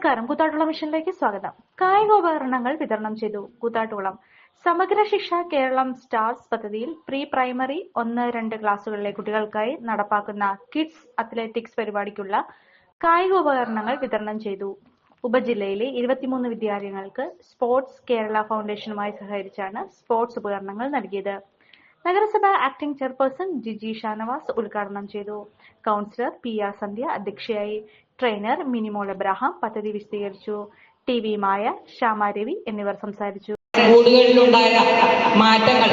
നമസ്കാരം. കൂത്താട്ടുളം മിഷനിലേക്ക് സ്വാഗതം. കായികോപകരണങ്ങൾ വിതരണം ചെയ്തു കൂത്താട്ടുകുളം. സമഗ്ര ശിക്ഷ കേരളം സ്റ്റാർസ് പദ്ധതിയിൽ പ്രീ പ്രൈമറി ഒന്ന് രണ്ട് ക്ലാസ്സുകളിലെ കുട്ടികൾക്കായി നടപ്പാക്കുന്ന കിഡ്സ് അത്ലറ്റിക്സ് പരിപാടിക്കുള്ള കായികോപകരണങ്ങൾ വിതരണം ചെയ്തു. ഉപജില്ലയിലെ ഇരുപത്തിമൂന്ന് വിദ്യാലയങ്ങൾക്ക് സ്പോർട്സ് കേരള ഫൗണ്ടേഷനുമായി സഹകരിച്ചാണ് സ്പോർട്സ് ഉപകരണങ്ങൾ നൽകിയത്. നഗരസഭ ആക്ടിംഗ് ചെയർപേഴ്സൺ ജിജി ഷാനവാസ് ഉദ്ഘാടനം ചെയ്തു. കൗൺസിലർ പി ആർ സന്ധ്യ അധ്യക്ഷയായി. ട്രെയിനർ മിനിമോൾ എബ്രാഹാം പദ്ധതി വിശദീകരിച്ചു. ടി വി മായ ശ്യാമാരവി എന്നിവർ സംസാരിച്ചു. സ്കൂളുകളിലുണ്ടായ മാറ്റങ്ങൾ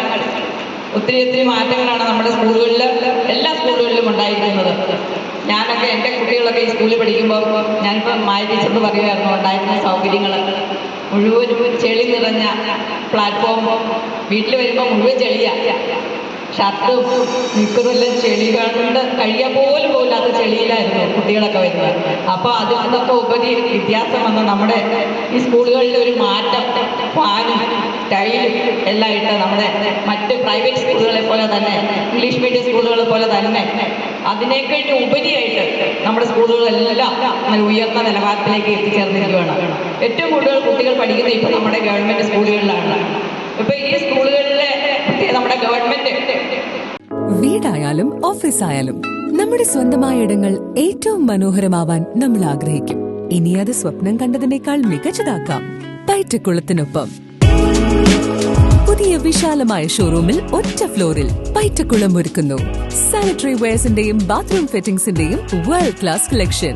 ഒത്തിരി ഒത്തിരി മാറ്റങ്ങളാണ് നമ്മുടെ സ്കൂളുകളിൽ എല്ലാ സ്കൂളുകളിലും ഉണ്ടായിരിക്കുന്നത്. ഞാനൊക്കെ എന്റെ കുട്ടികളൊക്കെ ഈ സ്കൂളിൽ പഠിക്കുമ്പോൾ ഞാനിപ്പോൾ മായ ടീച്ചറിന് പറയുമായിരുന്നു ഉണ്ടായിരുന്ന സൗകര്യങ്ങൾ മുഴുവനും ചെളി നിറഞ്ഞ പ്ലാറ്റ്ഫോം വീട്ടിൽ വരുമ്പോൾ മുഴുവൻ ചെളിയാ. ഷർട്ടും എല്ലാം ചെളി കൊണ്ട് കഴിയാൻ പോലും പോലാത്ത ചെളിയിലായിരുന്നു കുട്ടികളൊക്കെ വരുന്നത്. അപ്പോൾ അതിൽ നിന്നൊക്കെ ഉപരി വ്യത്യാസം വന്ന. നമ്മുടെ ഈ സ്കൂളുകളിൽ ഒരു മാറ്റം ഫാനും ടൈലും എല്ലാം ഇട്ട് നമ്മുടെ മറ്റ് പ്രൈവറ്റ് സ്കൂളുകളെ പോലെ തന്നെ ഇംഗ്ലീഷ് മീഡിയം സ്കൂളുകളെ പോലെ തന്നെ അതിനേക്കഴിഞ്ഞ് ഉപരിയായിട്ട് നമ്മുടെ സ്കൂളുകളെല്ലാം നല്ല ഉയർന്ന നിലവാരത്തിലേക്ക് എത്തിച്ചേർന്നിരിക്കുകയാണ്. ഏറ്റവും കൂടുതൽ കുട്ടികൾ പഠിക്കുന്നത് ഇപ്പോൾ നമ്മുടെ ഗവൺമെന്റ് സ്കൂളുകളിലാണ്. ഇപ്പോൾ ഈ സ്കൂളുകളിലെ നമ്മുടെ ഗവൺമെന്റ്. വീടായാലും ഓഫീസ് ആയാലും നമ്മുടെ സ്വന്തമായ ഇടങ്ങൾ ഏറ്റവും മനോഹരമാവാൻ നമ്മൾ ആഗ്രഹിക്കും. ഇനി അത് സ്വപ്നം കണ്ടതിനേക്കാൾ മികച്ചതാക്കാം. പയറ്റക്കുളത്തിനൊപ്പം പുതിയ വിശാലമായ ഷോറൂമിൽ ഒറ്റ ഫ്ലോറിൽ പയറ്റക്കുളം ഒരുക്കുന്നു. സാനിറ്ററി വെയർസിന്റെയും ബാത്റൂം ഫിറ്റിംഗ്സിന്റെയും വേൾഡ് ക്ലാസ് കളക്ഷൻ